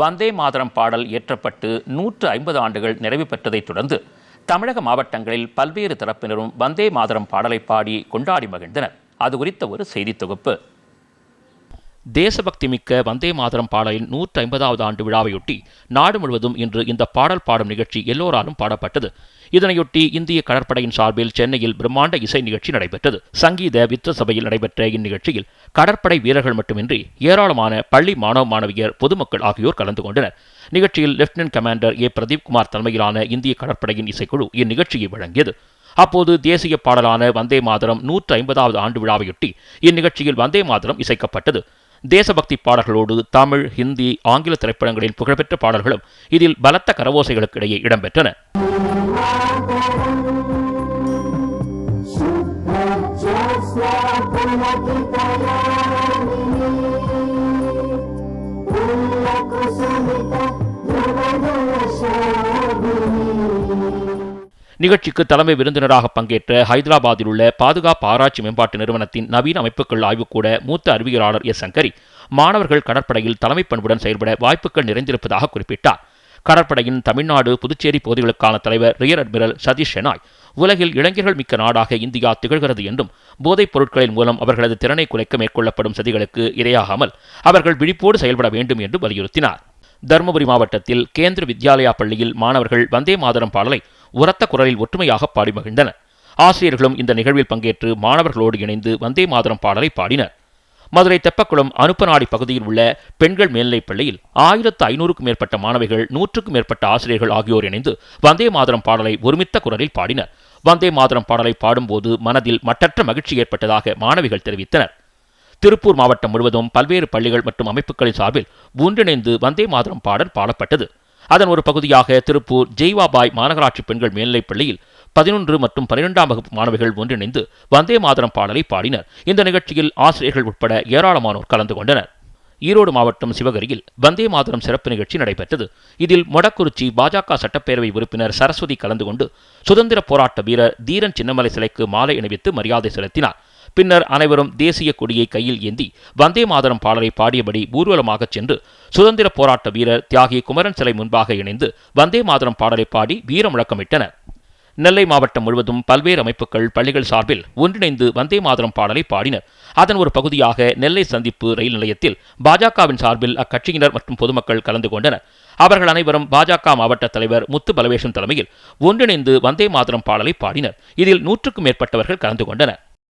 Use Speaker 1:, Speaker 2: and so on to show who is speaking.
Speaker 1: வந்தே மாதரம் பாடல் இயற்றப்பட்டு நூற்று ஐம்பது ஆண்டுகள் நிறைவு பெற்றதைத் தொடர்ந்து தமிழக மாவட்டங்களில் பல்வேறு தரப்பினரும் வந்தே மாதரம் பாடலை பாடி கொண்டாடி மகிழ்ந்தனர். அது குறித்த ஒரு செய்தி தொகுப்பு. தேசபக்தி மிக்க வந்தே மாதரம் பாடலின் நூற்றி ஐம்பதாவது ஆண்டு விழாவையொட்டி நாடு முழுவதும் இன்று இந்த பாடல் பாடும் நிகழ்ச்சி எல்லோராலும் பாடப்பட்டது. இதனையொட்டி இந்திய கடற்படையின் சார்பில் சென்னையில் பிரம்மாண்ட இசை நிகழ்ச்சி நடைபெற்றது. சங்கீத வித்த சபையில் நடைபெற்ற இந்நிகழ்ச்சியில் கடற்படை வீரர்கள் மட்டுமின்றி ஏராளமான பள்ளி மாணவ மாணவியர் பொதுமக்கள் ஆகியோர் கலந்து கொண்டனர். நிகழ்ச்சியில் லெப்டினன்ட் கமாண்டர் ஏ. பிரதீப்குமார் தலைமையிலான இந்திய கடற்படையின் இசைக்குழு இந்நிகழ்ச்சியை வழங்கியது. அப்போது தேசிய பாடலான வந்தே மாதரம் நூற்று ஐம்பதாவது ஆண்டு விழாவையொட்டி இந்நிகழ்ச்சியில் வந்தே மாதரம் இசைக்கப்பட்டது. தேசபக்தி பாடல்களோடு தமிழ் ஹிந்தி ஆங்கில திரைப்படங்களின் புகழ்பெற்ற பாடல்களும் இதில் பலத்த கரவோசைகளுக்கு இடையே இடம்பெற்றன நிகழ்ச்சிக்கு தலைமை விருந்தினராக பங்கேற்ற ஹைதராபாத்தில் உள்ள பாதுகாப்பு ஆராய்ச்சி மேம்பாட்டு நிறுவனத்தின் நவீன அமைப்புகள் ஆய்வுக்கூட மூத்த அறிவியலாளர் எஸ் சங்கரி மாணவர்கள் கடற்படையில் தலைமை பண்புடன் செயல்பட வாய்ப்புகள் நிறைந்திருப்பதாக குறிப்பிட்டார். கடற்படையின் தமிழ்நாடு புதுச்சேரி பகுதிகளுக்கான தலைவர் ரியர் அட்மிரல் சதீஷ் ஷெனாய் உலகில் இளைஞர்கள் மிக்க நாடாக இந்தியா திகழ்கிறது என்றும் போதைப் பொருட்களின் மூலம் அவர்களது திறனை குறைக்க மேற்கொள்ளப்படும் சதிகளுக்கு இரையாகாமல் அவர்கள் விழிப்போடு செயல்பட வேண்டும் என்று வலியுறுத்தினார். தருமபுரி மாவட்டத்தில் கேந்திர வித்யாலயா பள்ளியில் மாணவர்கள் வந்தே மாதரம் பாடலை உரத்த குரலில் ஒற்றுமையாக பாடி மகிழ்ந்தனர் ஆசிரியர்களும் இந்த நிகழ்வில் பங்கேற்று மாணவர்களோடு இணைந்து வந்தே மாதரம் பாடலை பாடினர். மதுரை தெப்பக்குளம் அனுப்பநாடி பகுதியில் உள்ள பெண்கள் மேல்நிலைப் பள்ளியில் ஆயிரத்து ஐநூறுக்கும் மேற்பட்ட மாணவிகள் நூற்றுக்கும் மேற்பட்ட ஆசிரியர்கள் ஆகியோர் இணைந்து வந்தே மாதரம் பாடலை ஒருமித்த குரலில் பாடினர். வந்தே மாதரம் பாடலை பாடும்போது மனதில் மட்டற்ற மகிழ்ச்சி ஏற்பட்டதாக மாணவிகள் தெரிவித்தனர். திருப்பூர் மாவட்டம் முழுவதும் பல்வேறு பள்ளிகள் மற்றும் அமைப்புகளின் சார்பில் ஒன்றிணைந்து வந்தே மாதரம் பாடல் பாடப்பட்டது. அதன் ஒரு பகுதியாக திருப்பூர் ஜெய்வாபாய் மாநகராட்சி பெண்கள் மேல்நிலைப் பள்ளியில் பதினொன்று மற்றும் பனிரெண்டாம் வகுப்பு மாணவிகள் ஒன்றிணைந்து வந்தே மாதரம் பாடலை பாடினர். இந்த நிகழ்ச்சியில் ஆசிரியர்கள் உட்பட ஏராளமானோர் கலந்து கொண்டனர். ஈரோடு மாவட்டம் சிவகரியில் வந்தே மாதரம் சிறப்பு நிகழ்ச்சி நடைபெற்றது. இதில் மொடக்குறிச்சி பாஜக சட்டப்பேரவை உறுப்பினர் சரஸ்வதி கலந்து கொண்டு சுதந்திர போராட்ட வீரர் தீரன் சின்னமலை சிலைக்கு மாலை அணிவித்து மரியாதை செலுத்தினார். பின்னர் அனைவரும் தேசிய கொடியை கையில் ஏந்தி வந்தே மாதரம் பாடலை பாடியபடி ஊர்வலமாகச் சென்று சுதந்திர போராட்ட வீரர் தியாகி குமரன் சிலை முன்பாக இணைந்து வந்தே மாதரம் பாடலை பாடி வீர முழக்கமிட்டனர் நெல்லை மாவட்டம் முழுவதும் பல்வேறு அமைப்புகள் பள்ளிகள் சார்பில் ஒன்றிணைந்து வந்தே மாதரம் பாடலை பாடினர். அதன் ஒரு பகுதியாக நெல்லை சந்திப்பு ரயில் நிலையத்தில் பாஜகவின் சார்பில் அக்கட்சியினர் மற்றும் பொதுமக்கள் கலந்து கொண்டனர். அவர்கள் அனைவரும் பாஜக மாவட்ட தலைவர் முத்து பலவேஷன் தலைமையில் ஒன்றிணைந்து வந்தே மாதரம் பாடலை பாடினர். இதில் நூற்றுக்கும் மேற்பட்டவர்கள் கலந்து கொண்டனர்.